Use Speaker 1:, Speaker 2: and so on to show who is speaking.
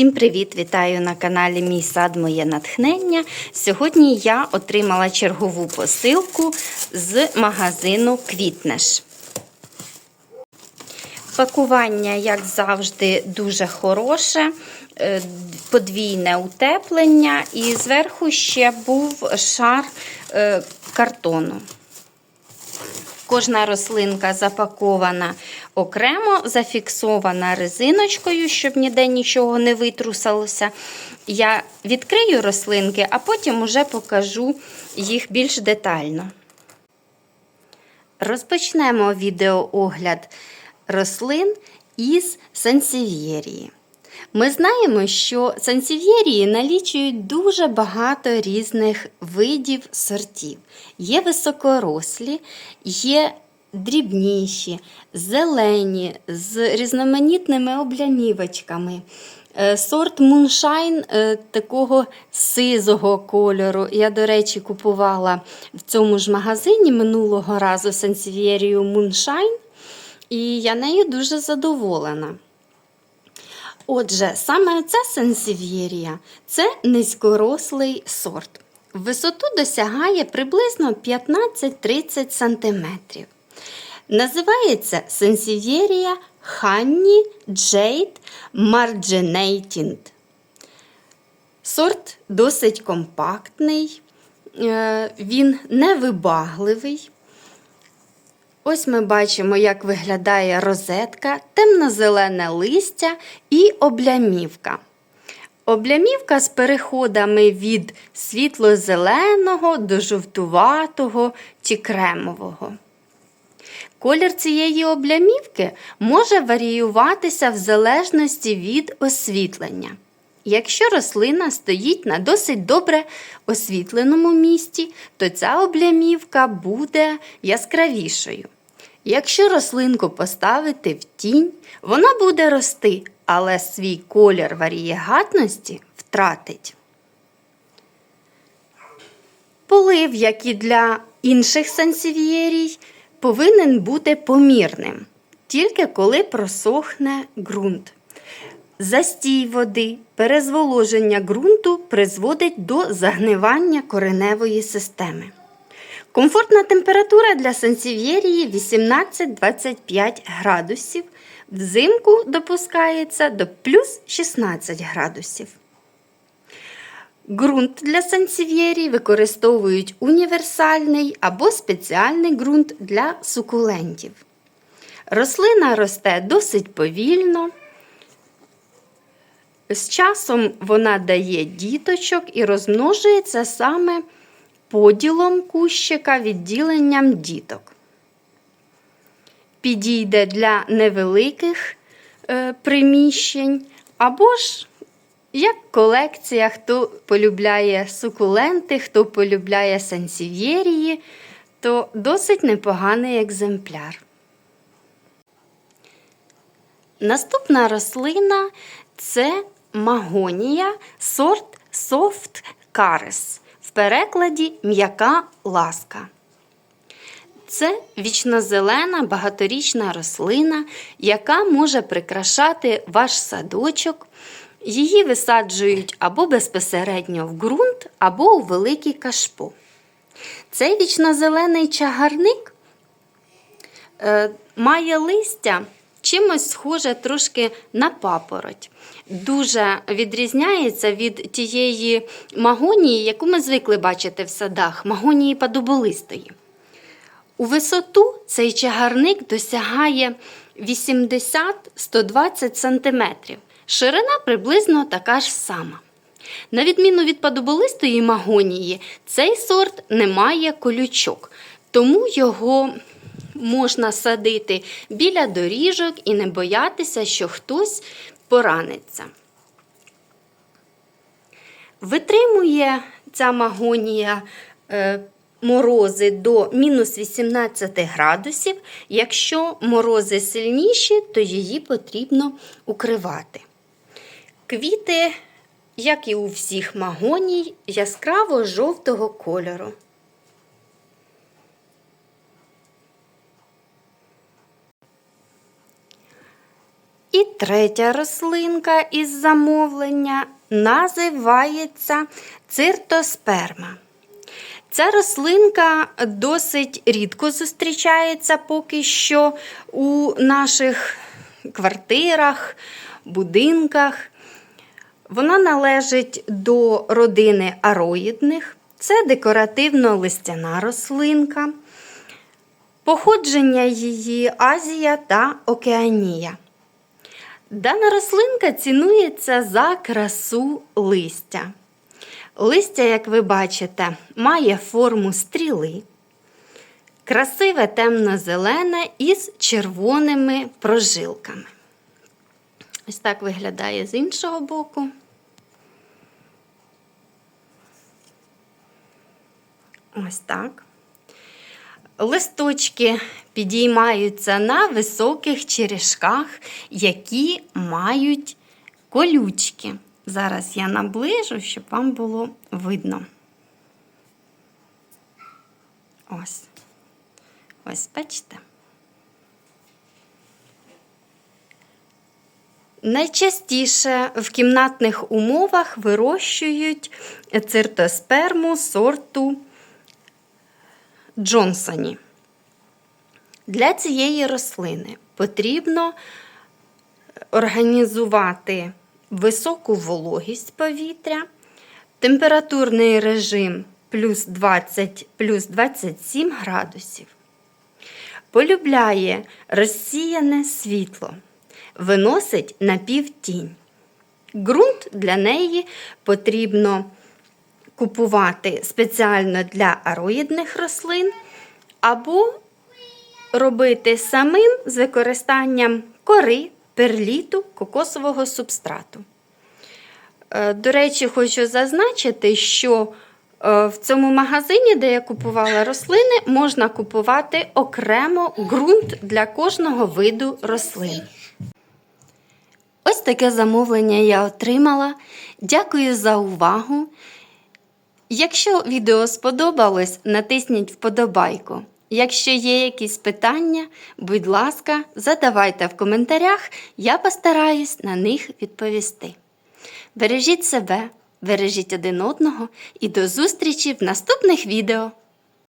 Speaker 1: Всім привіт! Вітаю на каналі Мій сад, моє натхнення. Сьогодні я отримала чергову посилку з магазину Квітнеш. Пакування, як завжди, дуже хороше, е, подвійне утеплення, і зверху ще був шар е, картону. Кожна рослинка запакована окремо, зафіксована резиночкою, щоб ніде нічого не витрусалося. Я відкрию рослинки, а потім уже покажу їх більш детально. Розпочнемо відеоогляд рослин із сансів'єрії. Ми знаємо, що сансів'єрії налічують дуже багато різних видів сортів. Є високорослі, є дрібніші, зелені, з різноманітними облямівочками. Е, Сорт муншайн е, такого сизого кольору. Я, до речі, купувала в цьому ж магазині минулого разу сансів'єрію муншайн, і я нею дуже задоволена. Отже, саме ця сенсів'єрія це низькорослий сорт. Висоту досягає приблизно 15-30 см. Називається сенсів'єрія Ханні Джейд Marginated. Сорт досить компактний, е, він невибагливий. Ось ми бачимо, як виглядає розетка, темно-зелене листя і облямівка. Облямівка з переходами від світло-зеленого до жовтуватого чи кремового. Колір цієї облямівки може варіюватися в залежності від освітлення. Якщо рослина стоїть на досить добре освітленому місці, то ця облямівка буде яскравішою. Якщо рослинку поставити в тінь, вона буде рости, але свій колір варієгатності втратить. Полив, як і для інших сансів'єрій, повинен бути помірним, тільки коли просохне ґрунт. Застій води, перезволоження ґрунту призводить до загнивання кореневої системи. Комфортна температура для сансів'єрії 18-25 градусів. Взимку допускається до плюс 16 градусів. Ґрунт для сансів'єрії використовують універсальний або спеціальний ґрунт для сукулентів. Рослина росте досить повільно. З часом вона дає діточок і розмножується саме поділом кущика відділенням діток. Підійде для невеликих е, приміщень, або ж як колекція, хто полюбляє сукуленти, хто полюбляє сансів'єрії, то досить непоганий екземпляр. Наступна рослина це магонія сорт Soft Caris. В перекладі м'яка ласка. Це вічнозелена багаторічна рослина, яка може прикрашати ваш садочок. Її висаджують або безпосередньо в ґрунт, або у великий кашпо. Цей вічнозелений чагарник е, має листя чимось схоже трошки на папороть. Дуже відрізняється від тієї магонії, яку ми звикли бачити в садах, магонії падоболистої. У висоту цей чагарник досягає 80-120 см. Ширина приблизно така ж сама. На відміну від падоболистої магонії, цей сорт не має колючок, тому його можна садити біля доріжок і не боятися, що хтось пораниться. Витримує ця магонія е, морози до мінус 18 градусів. Якщо морози сильніші, то її потрібно укривати. Квіти, як і у всіх магоній, яскраво жовтого кольору. І третя рослинка із замовлення називається циртосперма. Ця рослинка досить рідко зустрічається поки що у наших квартирах, будинках. Вона належить до родини ароїдних. Це декоративно-листяна рослинка. Походження її Азія та Океанія. Дана рослинка цінується за красу листя. Листя, як ви бачите, має форму стріли, красиве темно-зелене із червоними прожилками. Ось так виглядає з іншого боку. Ось так. Листочки підіймаються на високих черешках, які мають колючки. Зараз я наближу, щоб вам було видно. Ось. Ось, бачите. Найчастіше в кімнатних умовах вирощують циртосперму сорту Джонсоні. Для цієї рослини потрібно організувати високу вологість повітря, температурний режим плюс 20 плюс 27 градусів. Полюбляє розсіяне світло, виносить на півтінь. Ґрунт для неї потрібно купувати спеціально для ароїдних рослин, або робити самим з використанням кори, перліту, кокосового субстрату. Е, До речі, хочу зазначити, що е, в цьому магазині, де я купувала рослини, можна купувати окремо ґрунт для кожного виду рослин. Ось таке замовлення я отримала. Дякую за увагу. Якщо відео сподобалось, натисніть вподобайку. Якщо є якісь питання, будь ласка, задавайте в коментарях, я постараюсь на них відповісти. Бережіть себе, бережіть один одного і до зустрічі в наступних відео!